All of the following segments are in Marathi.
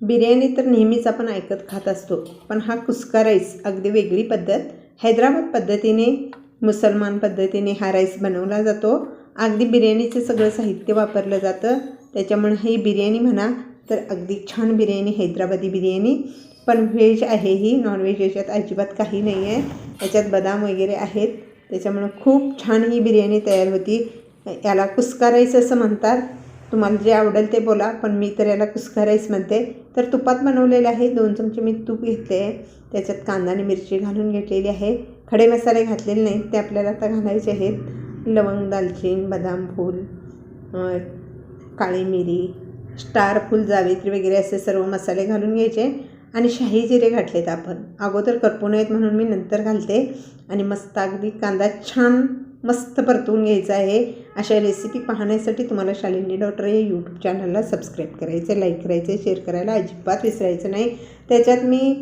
बिर्याणी तर नेहमीच आपण ऐकत खात असतो पण हा कुस्का राईस अगदी वेगळी पद्धत. हैदराबाद पद्धतीने मुसलमान पद्धतीने हा राईस बनवला जातो. अगदी बिर्याणीचं सगळं साहित्य वापरलं जातं. त्याच्यामुळे ही बिर्याणी म्हणा तर अगदी छान बिर्याणी हैदराबादी बिर्याणी. पण व्हेज आहे ही नॉनव्हेज याच्यात अजिबात काही नाही आहे त्याच्यात बदाम वगैरे आहेत. त्याच्यामुळं खूप छान ही बिर्याणी तयार होती. याला कुस्का राईस असं म्हणतात. तुम्हाला जे आवडेल ते बोला पण मी तर याला कुस्का राईस म्हणते. तर तुपात बनवलेलं आहे दोन चमचे मी तूप घेतले आहे त्याच्यात कांदा आणि मिरची घालून घेतलेली आहे. खडे मसाले घातलेले नाहीत ते आपल्याला आता घालायचे आहेत. लवंग दालचीन बदाम फूल काळी मिरी स्टार फूल जावेत्री वगैरे असे सर्व मसाले घालून घ्यायचे. आणि शाही जिरे घातलेत आपण. अगोदर करपू नयेत म्हणून मी नंतर घालते. आणि मस्त अगदी कांदा छान मस्त परतवून घ्यायचा आहे. अशा रेसिपी पाहण्यासाठी तुम्हाला शालिनी डॉक्टर या यूट्यूब चॅनलला सबस्क्राईब करायचं लाईक करायचं शेअर करायला अजिबात विसरायचं नाही. त्याच्यात मी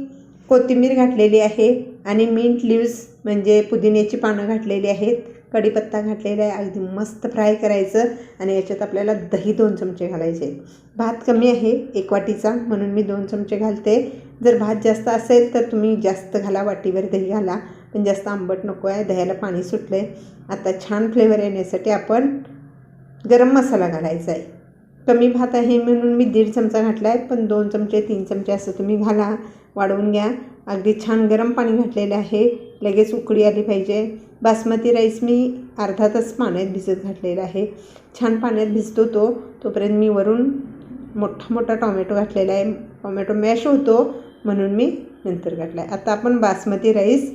कोथिंबीर घातलेली आहे आणि मिंट लिव्ज म्हणजे पुदिन्याची पानं घातलेली आहेत कढीपत्ता घातलेला आहे अगदी मस्त फ्राय करायचं आणि याच्यात आपल्याला दही दोन चमचे घालायचे. भात कमी आहे एक वाटीचा म्हणून मी दोन चमचे घालते. जर भात जास्त असेल तर तुम्ही जास्त घाला वाटीवर दही घाला. पण जास्त आंबट नको आहे दह्याला पाणी सुटलं आहे आता छान फ्लेवर येण्यासाठी आपण गरम मसाला घालायचा आहे. कमी भात आहे म्हणून मी दीड चमचा घातला आहे पण दोन चमचे तीन चमचे असं तुम्ही घाला वाढवून घ्या. अगदी छान गरम पाणी घातलेलं आहे लगेच उकळी आली पाहिजे. बासमती राईस मी अर्धा तास पाण्यात भिजत घातलेला आहे. छान पाण्यात भिजतो तो तोपर्यंत मी वरून मोठा मोठा टॉमॅटो घातलेला आहे. टॉमॅटो मॅश होतो म्हणून मी नंतर घातला आहे आता आपण बासमती राईस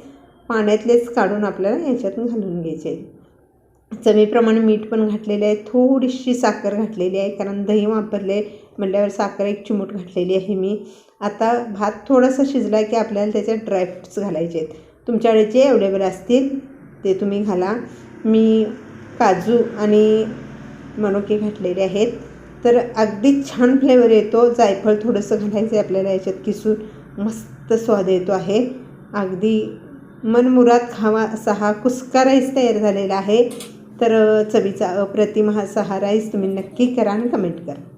पाण्यातलेच काढून आपल्याला याच्यातून घालून घ्यायचे आहे चवीप्रमाणे मीठ पण घातलेले आहे थोडीशी साखर घातलेली आहे कारण दही वापरले म्हटल्यावर साखर एक चिमूट घातलेली आहे मी. आता भात थोडासा शिजला की आपल्याला त्याच्यात ड्रायफ्रुट्स घालायचे आहेत. तुमच्याकडे जे अवेलेबल असतील ते तुम्ही घाला. मी काजू आणि मनुके घातलेले आहेत. तर अगदी छान फ्लेवर येतो. जायफळ थोडंसं घालायचं आहे आपल्याला याच्यात. किसून मस्त स्वाद येतो आहे. अगदी मनमुराद खावा असा हा कुस्का राईस तयार झालेला आहे. तर चवीचा अप्रतिम हा सहा राईस तुम्ही नक्की करा आणि कमेंट करा.